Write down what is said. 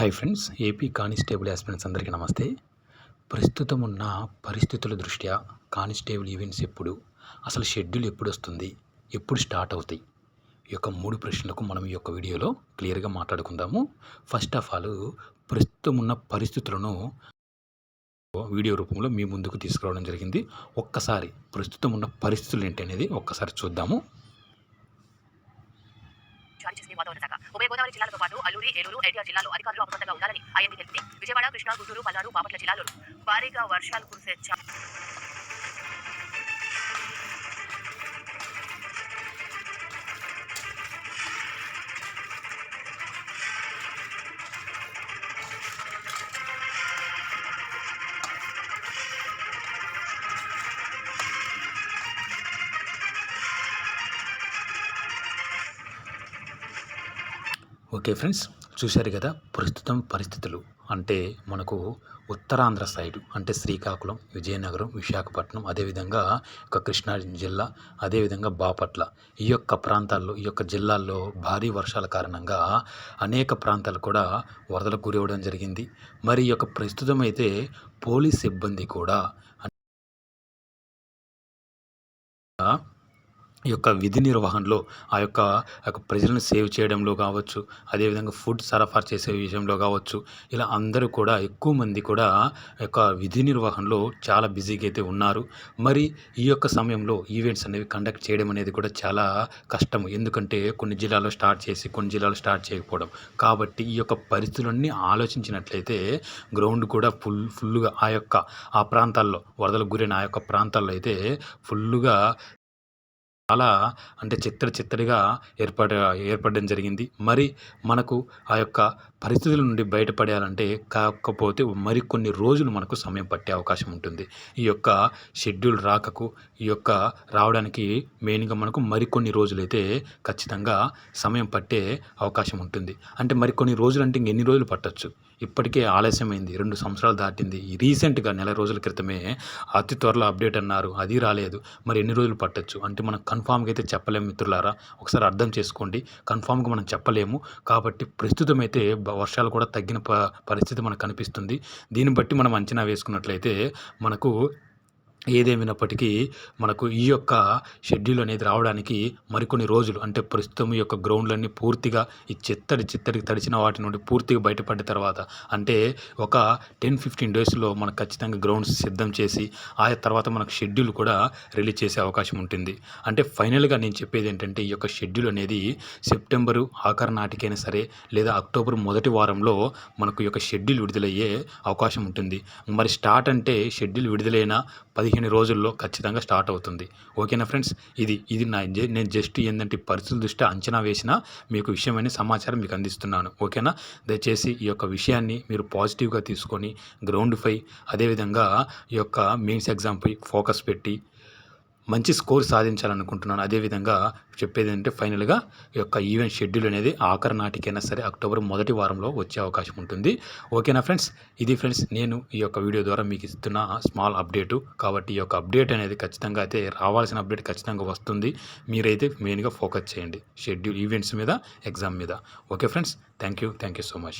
Hi friends AP constable aspirants అందరికీ నమస్తే. ప్రస్తుతం ఉన్న పరిస్థితుల దృష్ట్యా కానిస్టేబుల్ ఈవెంట్స్ ఎప్పుడు అసలు షెడ్యూల్ ఎప్పుడు వస్తుంది ఎప్పుడు స్టార్ట్ అవుతాయి? ఈ యొక్క మూడు ప్రశ్నలకు మనం ఈ యొక్క వీడియోలో క్లియర్గా మాట్లాడుకుందాము. ఫస్ట్ ఆఫ్ ఆల్ ప్రస్తుతం ఉన్న పరిస్థితులను వీడియో రూపంలో మీ ముందుకు తీసుకురావడం జరిగింది. ఒక్కసారి ప్రస్తుతం ఉన్న పరిస్థితులు ఏంటి అనేది ఒక్కసారి చూద్దాము. ఉభయ గోదావరి జిల్లాలతో పాటు అల్లూరి ఏలూరు ఎన్టీఆర్ జిల్లాలో అధికారులు అప్రమత్తంగా ఉండాలని ఐఎండీ తెలిపింది. విజయవాడ కృష్ణా గుంటూరు పల్నాడు బాపట్ల జిల్లాలో భారీగా వర్షాలు కురిసే ఓకే ఫ్రెండ్స్ చూశారు కదా ప్రస్తుతం పరిస్థితులు. అంటే మనకు ఉత్తరాంధ్ర సైడ్ అంటే శ్రీకాకుళం విజయనగరం విశాఖపట్నం అదేవిధంగా ఒక కృష్ణా జిల్లా అదేవిధంగా బాపట్ల ఈ యొక్క ప్రాంతాల్లో ఈ యొక్క జిల్లాల్లో భారీ వర్షాల కారణంగా అనేక ప్రాంతాలు కూడా వరదలకు గురి అవ్వడం జరిగింది. మరి ఈ యొక్క ప్రస్తుతం అయితే పోలీస్ సిబ్బంది కూడా ఈ యొక్క విధి నిర్వహణలో ఆ యొక్క యొక్క ప్రజలను సేవ్ చేయడంలో కావచ్చు అదేవిధంగా ఫుడ్ సరఫరా చేసే విషయంలో కావచ్చు ఇలా అందరూ కూడా ఎక్కువ మంది కూడా ఆ యొక్క విధి నిర్వహణలో చాలా బిజీగా అయితే ఉన్నారు. మరి ఈ యొక్క సమయంలో ఈవెంట్స్ అనేవి కండక్ట్ చేయడం అనేది కూడా చాలా కష్టం ఎందుకంటే కొన్ని జిల్లాలో స్టార్ట్ చేసి కొన్ని జిల్లాలో స్టార్ట్ చేయకపోవడం. కాబట్టి ఈ యొక్క పరిస్థితులన్నీ ఆలోచించినట్లయితే గ్రౌండ్ కూడా ఫుల్ ఫుల్గా ఆ యొక్క ఆ ప్రాంతాల్లో వరదలకు గురైన ఆ యొక్క ప్రాంతాల్లో అయితే ఫుల్గా చాలా అంటే చిత్తడి చిత్తడిగా ఏర్పడ ఏర్పడడం జరిగింది. మరి మనకు ఆ యొక్క పరిస్థితుల నుండి బయటపడాలంటే కాకపోతే మరికొన్ని రోజులు మనకు సమయం పట్టే అవకాశం ఉంటుంది. ఈ యొక్క షెడ్యూల్ రాకకు ఈ యొక్క రావడానికి మెయిన్గా మనకు మరికొన్ని రోజులైతే ఖచ్చితంగా సమయం పట్టే అవకాశం ఉంటుంది. అంటే మరికొన్ని రోజులు అంటే ఇంకెన్ని రోజులు పట్టొచ్చు? ఇప్పటికే ఆలస్యమైంది రెండు సంవత్సరాలు దాటింది. రీసెంట్గా నెల రోజుల క్రితమే అతి త్వరలో అప్డేట్ అన్నారు. అది రాలేదు. మరి ఎన్ని రోజులు పట్టచ్చు? అంటే మనం కన్ఫామ్గా అయితే చెప్పలేము మిత్రులారా? ఒకసారి అర్థం చేసుకోండి. కన్ఫామ్గా మనం చెప్పలేము. కాబట్టి ప్రస్తుతం అయితే వర్షాలు కూడా తగ్గిన ప పరిస్థితి మనకు కనిపిస్తుంది. దీన్ని బట్టి మనం అంచనా వేసుకున్నట్లయితే మనకు ఏదేమైనప్పటికీ మనకు ఈ యొక్క షెడ్యూల్ అనేది రావడానికి మరికొన్ని రోజులు అంటే ప్రస్తుతం ఈ యొక్క గ్రౌండ్లన్నీ పూర్తిగా ఈ చిత్తడి చిత్తడికి తడిచిన వాటి నుండి పూర్తిగా బయటపడిన తర్వాత అంటే ఒక టెన్ ఫిఫ్టీన్ డేస్లో మనకు ఖచ్చితంగా గ్రౌండ్స్ సిద్ధం చేసి ఆ తర్వాత మనకు షెడ్యూల్ కూడా రిలీజ్ చేసే అవకాశం ఉంటుంది. అంటే ఫైనల్గా నేను చెప్పేది ఏంటంటే ఈ యొక్క షెడ్యూల్ అనేది సెప్టెంబరు ఆఖరి నాటికైనా సరే లేదా అక్టోబర్ మొదటి వారంలో మనకు ఈ యొక్క షెడ్యూల్ విడుదలయ్యే అవకాశం ఉంటుంది. మరి స్టార్ట్ అంటే షెడ్యూల్ విడుదలైన పది పదిహేను రోజుల్లో ఖచ్చితంగా స్టార్ట్ అవుతుంది. ఓకేనా ఫ్రెండ్స్? ఇది ఇది నా నేను జస్ట్ ఏంటంటే పరిస్థితుల దృష్ట్యా అంచనా వేసిన మీకు విషయమైన సమాచారం మీకు అందిస్తున్నాను. ఓకేనా? దయచేసి ఈ యొక్క విషయాన్ని మీరు పాజిటివ్గా తీసుకొని గ్రౌండ్పై అదేవిధంగా ఈ యొక్క మెయిన్స్ ఎగ్జామ్పై ఫోకస్ పెట్టి మంచి స్కోర్ సాధించాలనుకుంటున్నాను. అదేవిధంగా చెప్పేది అంటే ఫైనల్గా ఈ యొక్క ఈవెంట్ షెడ్యూల్ అనేది ఆఖరి నాటికైనా సరే అక్టోబర్ మొదటి వారంలో వచ్చే అవకాశం ఉంటుంది. ఓకేనా ఫ్రెండ్స్? ఇది ఫ్రెండ్స్ నేను ఈ యొక్క వీడియో ద్వారా మీకు ఇస్తున్న స్మాల్ అప్డేటు. కాబట్టి ఈ యొక్క అప్డేట్ అనేది ఖచ్చితంగా అయితే రావాల్సిన అప్డేట్ ఖచ్చితంగా వస్తుంది. మీరైతే మెయిన్గా ఫోకస్ చేయండి. షెడ్యూల్ ఈవెంట్స్ మీద ఎగ్జామ్ మీద. Okay friends? Thank you thank you so much.